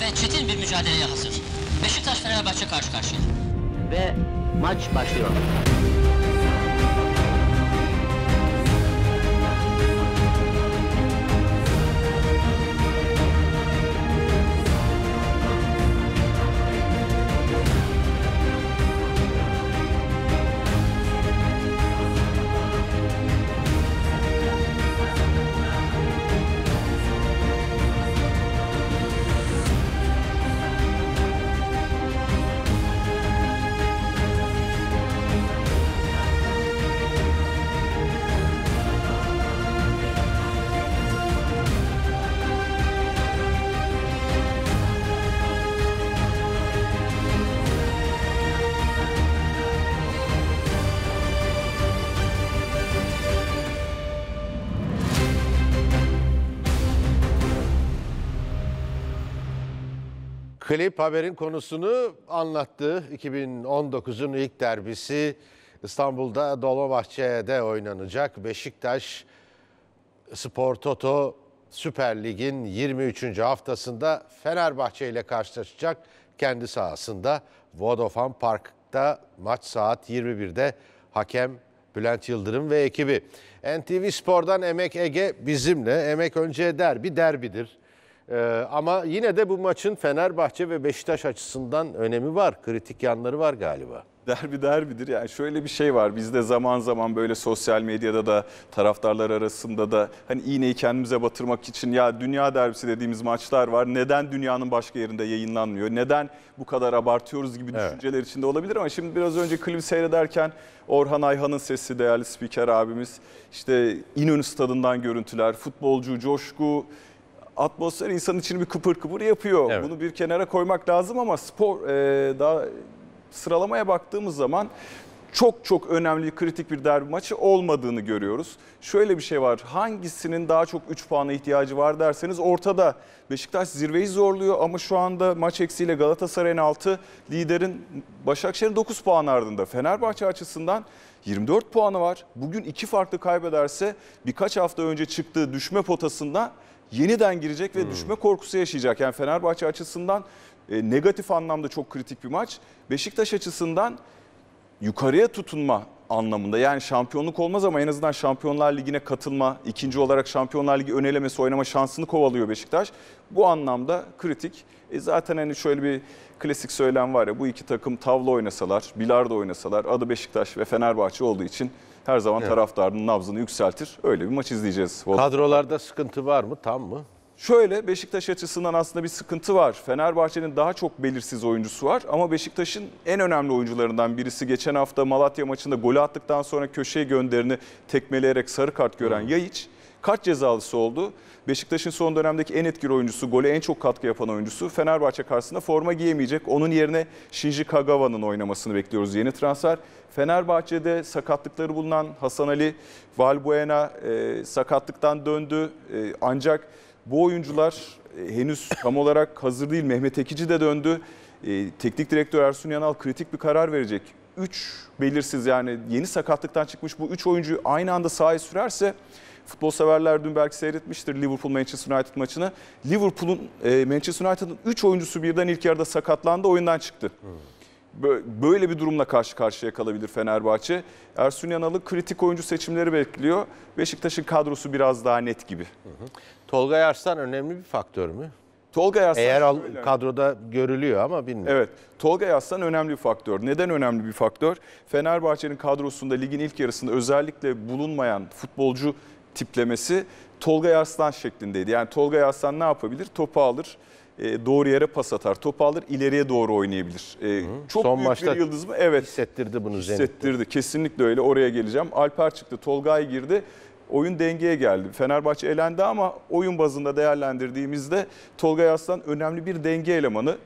ve çetin bir mücadeleye hazır. Beşiktaş Fenerbahçe karşı karşıya. Ve maç başlıyor. Klip haberin konusunu anlattı. 2019'un ilk derbisi İstanbul'da Dolmabahçe'de oynanacak. Beşiktaş Spor Toto Süper Lig'in 23. haftasında Fenerbahçe ile karşılaşacak. Kendi sahasında Vodafone Park'ta maç saat 21'de hakem Bülent Yıldırım ve ekibi. NTV Spor'dan Emek Ege bizimle. Emek önce derbi derbidir. Ee, ama yine de bu maçın Fenerbahçe ve Beşiktaş açısından önemi var. Kritik yanları var galiba. Derbi derbidir. Yani şöyle bir şey var. Bizde zaman zaman böyle sosyal medyada da taraftarlar arasında da hani iğneyi kendimize batırmak için ya dünya derbisi dediğimiz maçlar var. Neden dünyanın başka yerinde yayınlanmıyor? Neden bu kadar abartıyoruz gibi Evet. düşünceler içinde olabilir ama şimdi biraz önce klibi seyrederken Orhan Ayhan'ın sesi değerli spiker abimiz işte İnönü stadından görüntüler, futbolcu, coşku, atmosfer insanın içini bir kıpır kıpır yapıyor. Evet. Bunu bir kenara koymak lazım ama spor e, daha sıralamaya baktığımız zaman çok çok önemli, kritik bir derbi maçı olmadığını görüyoruz. Şöyle bir şey var. Hangisinin daha çok 3 puana ihtiyacı var derseniz ortada. Beşiktaş zirveyi zorluyor ama şu anda maç eksiğiyle Galatasaray'ın 6, liderin Başakşehir'in 9 puan ardında. Fenerbahçe açısından 24 puanı var. Bugün iki farklı kaybederse birkaç hafta önce çıktığı düşme potasında yeniden girecek ve düşme korkusu yaşayacak. Yani Fenerbahçe açısından e, negatif anlamda çok kritik bir maç. Beşiktaş açısından yukarıya tutunma anlamında yani şampiyonluk olmaz ama en azından Şampiyonlar Ligi'ne katılma, ikinci olarak Şampiyonlar Ligi ön elemesi oynama şansını kovalıyor Beşiktaş. Bu anlamda kritik. E zaten hani şöyle bir klasik söylem var ya bu iki takım tavla oynasalar, bilardo oynasalar adı Beşiktaş ve Fenerbahçe olduğu için her zaman taraftarın nabzını yükseltir. Öyle bir maç izleyeceğiz. Kadrolarda sıkıntı var mı? Tam mı? Şöyle Beşiktaş açısından aslında bir sıkıntı var. Fenerbahçe'nin daha çok belirsiz oyuncusu var ama Beşiktaş'ın en önemli oyuncularından birisi geçen hafta Malatya maçında golü attıktan sonra köşeye gönderini tekmeleyerek sarı kart gören Yayiç kart cezalısı oldu. Beşiktaş'ın son dönemdeki en etkili oyuncusu, gole en çok katkı yapan oyuncusu Fenerbahçe karşısında forma giyemeyecek. Onun yerine Shinji Kagawa'nın oynamasını bekliyoruz yeni transfer. Fenerbahçe'de sakatlıkları bulunan Hasan Ali Valbuena e, sakatlıktan döndü. E, ancak bu oyuncular e, henüz tam olarak hazır değil. Mehmet Ekici de döndü. E, teknik direktör Ersun Yanal kritik bir karar verecek. 3 belirsiz yani yeni sakatlıktan çıkmış bu 3 oyuncuyu aynı anda sahaya sürerse futbol severler dün belki seyretmiştir Liverpool Manchester United maçını. Liverpool'un e, Manchester United'ın 3 oyuncusu birden ilk yarıda sakatlandı oyundan çıktı. Bö- Böyle bir durumla karşı karşıya kalabilir Fenerbahçe. Ersun Yanal'ı kritik oyuncu seçimleri bekliyor. Beşiktaş'ın kadrosu biraz daha net gibi. Tolga Arslan önemli bir faktör mü? Tolga Yarslan Eğer al- kadroda görülüyor ama bilmiyorum. Evet, Tolga Yaslan önemli bir faktör. Neden önemli bir faktör? Fenerbahçe'nin kadrosunda ligin ilk yarısında özellikle bulunmayan futbolcu tiplemesi Tolga Yarslan şeklindeydi. Yani Tolga Yarslan ne yapabilir? Topu alır, e, doğru yere pas atar. Topu alır, ileriye doğru oynayabilir. E, Çok Son büyük maçta bir yıldız mı? Evet. Hissettirdi bunu Zenit. Hissettirdi. Kesinlikle öyle. Oraya geleceğim. Alper çıktı, Tolgay girdi. Oyun dengeye geldi. Fenerbahçe elendi ama oyun bazında değerlendirdiğimizde Tolga Aslan önemli bir denge elemanı.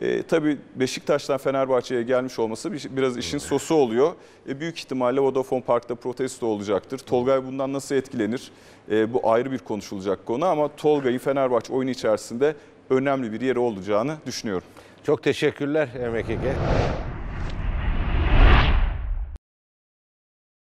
E, tabii Beşiktaş'tan Fenerbahçe'ye gelmiş olması bir- biraz işin sosu oluyor. E, büyük ihtimalle Vodafone Park'ta protesto olacaktır. Tolgay bundan nasıl etkilenir? E, bu ayrı bir konuşulacak konu ama Tolga'yı Fenerbahçe oyunu içerisinde önemli bir yeri olacağını düşünüyorum. Çok teşekkürler Emek Ege.